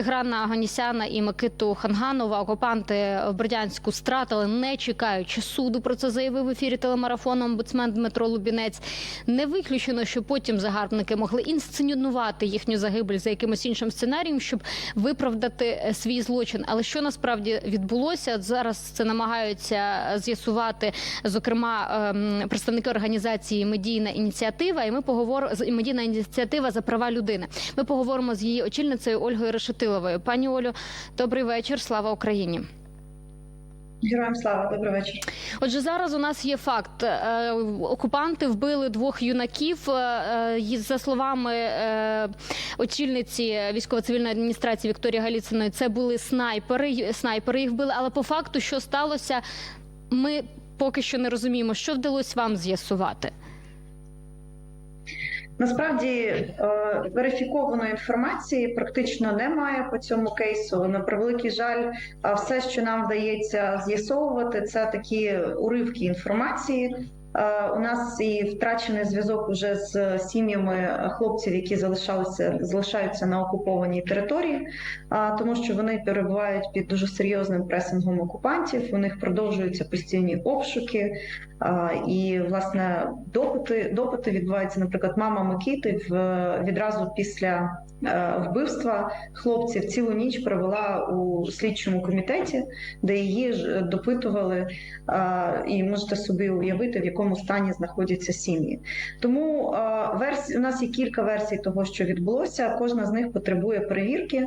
Тиграна Аганісяна і Микиту Ханганова окупанти в Бердянську стратили, не чекаючи суду. Про це заявив в ефірі телемарафону омбудсмен Дмитро Лубінець. Не виключено, що потім загарбники могли інсценювати їхню загибель за якимось іншим сценарієм, щоб виправдати е, свій злочин. Але що насправді відбулося? Зараз це намагаються з'ясувати, зокрема, ем, представники організації Медійна ініціатива. І ми поговоримо з медійна ініціатива за права людини. Ми поговоримо з її очільницею Ольгою Решетиловою. Пані Олю, добрий вечір. Слава Україні. Героям слава, добрий вечір. Отже, зараз у нас є факт: Е, окупанти вбили двох юнаків. Е, е, За словами очільниці військово-цивільної адміністрації Вікторії Галіциної, це були снайпери. Снайпери їх вбили. Але по факту, що сталося, ми поки що не розуміємо, що вдалося вам з'ясувати. Насправді е, верифікованої інформації практично немає по цьому кейсу. На превеликий жаль, все, що нам вдається з'ясовувати, це такі уривки інформації. Е, У нас і втрачений зв'язок уже з сім'ями хлопців, які залишалися залишаються на окупованій території, тому що вони перебувають під дуже серйозним пресингом окупантів. У них продовжуються постійні обшуки. І власне допити допити відбуваються. Наприклад, мама Микити відразу після е, вбивства хлопців цілу ніч провела у слідчому комітеті, де її допитували. І можете собі уявити, в якому стані знаходяться сім'ї. Тому а, версій у нас є кілька версій того, що відбулося. Кожна з них потребує перевірки.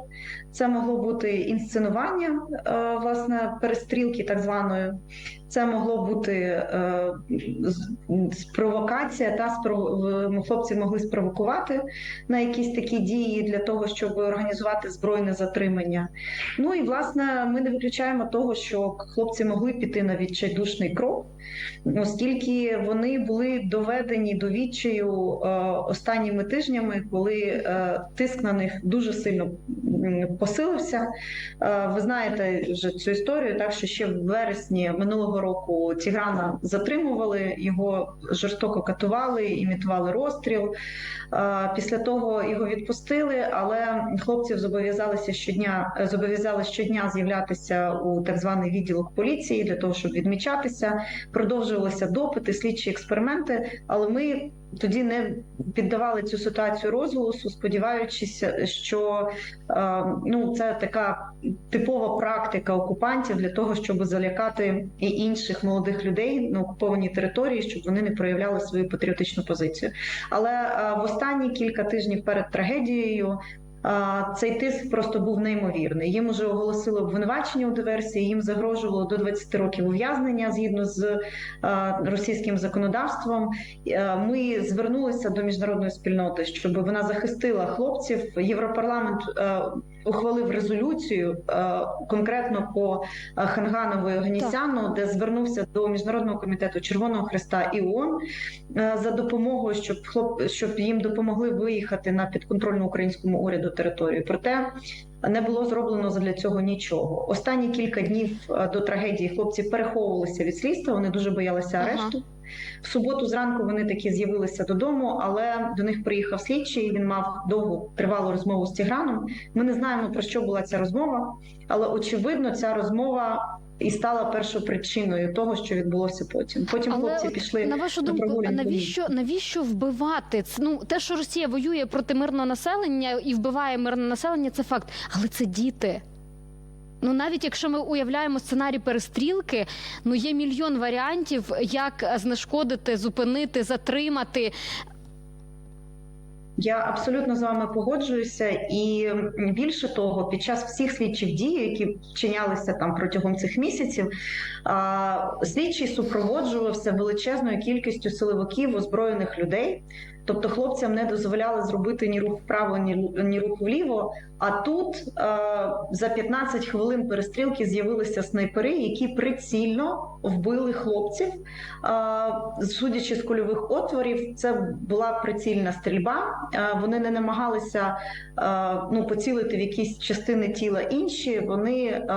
Це могло бути інсценування е, власне перестрілки, так званої. Це могло бути е, провокація, та спро- хлопці могли спровокувати на якісь такі дії для того, щоб організувати збройне затримання. Ну і власне ми не виключаємо того, що хлопці могли піти на відчайдушний крок, оскільки вони були доведені до відчаю е, останніми тижнями, коли е, тиск на них дуже сильно посилився. Е, Ви знаєте вже цю історію, так що ще в вересні минулого року Тіграна затримували, його жорстоко катували, імітували розстріл. Після того його відпустили, але хлопців зобов'язалися щодня зобов'язали щодня з'являтися у так званий відділок поліції для того, щоб відмічатися. Продовжувалися допити, слідчі експерименти. Але ми тоді не піддавали цю ситуацію розголосу, сподіваючись, що е, ну це така типова практика окупантів для того, щоб залякати і інших молодих людей на окупованій території, щоб вони не проявляли свою патріотичну позицію. Але е, в останні кілька тижнів перед трагедією. Цей тиск просто був неймовірний. Їм уже оголосили обвинувачення у диверсії. Їм загрожувало до 20 років ув'язнення згідно з е, російським законодавством. Е, Ми звернулися до міжнародної спільноти, щоб вона захистила хлопців. Європарламент е, ухвалив резолюцію е, конкретно по е, Ханганову і де звернувся до міжнародного комітету Червоного Христа і ООН е, за допомогою, щоб хлоп щоб їм допомогли виїхати на підконтрольну українському уряду територію. Проте не було зроблено для цього нічого. Останні кілька днів до трагедії хлопці переховувалися від слідства. Вони дуже боялися Ага. В суботу зранку вони таки з'явилися додому, але до них приїхав слідчий. Він мав довгу тривалу розмову з Тіграном. Ми не знаємо про що була ця розмова, але очевидно, ця розмова і стала першопричиною того, що відбулося потім. Потім Але хлопці от пішли на вашу на думку, навіщо навіщо вбивати? Це, Ну те, що Росія воює проти мирного населення і вбиває мирне населення, це факт. Але це діти. Ну навіть якщо ми уявляємо сценарій перестрілки, ну є мільйон варіантів, як знешкодити, зупинити, затримати. Я абсолютно з вами погоджуюся, і більше того, під час всіх слідчих дій, які вчинялися там протягом цих місяців, слідчий супроводжувався величезною кількістю силовиків озброєних людей. Тобто хлопцям не дозволяли зробити ні рух вправо, ні, ру- ні рух вліво. А тут за 15 хвилин перестрілки з'явилися снайпери, які прицільно вбили хлопців. Судячи з кульових отворів, це була прицільна стрільба. Вони не намагалися ну, поцілити в якісь частини тіла інші. Вони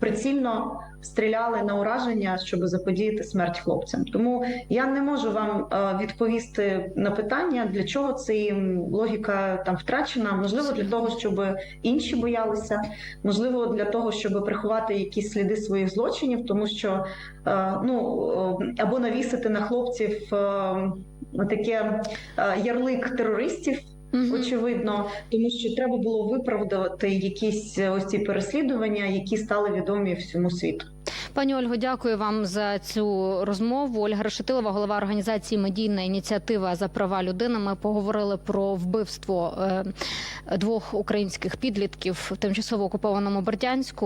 прицільно стріляли на ураження, щоб заподіяти смерть хлопцям. Тому я не можу вам е, відповісти на питання, для чого це логіка там втрачена. Можливо, для того, щоб інші боялися, можливо, для того, щоб приховати якісь сліди своїх злочинів, тому що е, ну е, або навісити на хлопців таке ярлик терористів. Мгм. Очевидно, тому що треба було виправдати якісь ось ці переслідування, які стали відомі всьому світу. Пані Ольго, дякую вам за цю розмову. Ольга Решетилова, голова організації Медійна ініціатива за права людини. Ми поговорили про вбивство е, двох українських підлітків в тимчасово окупованому Бердянську.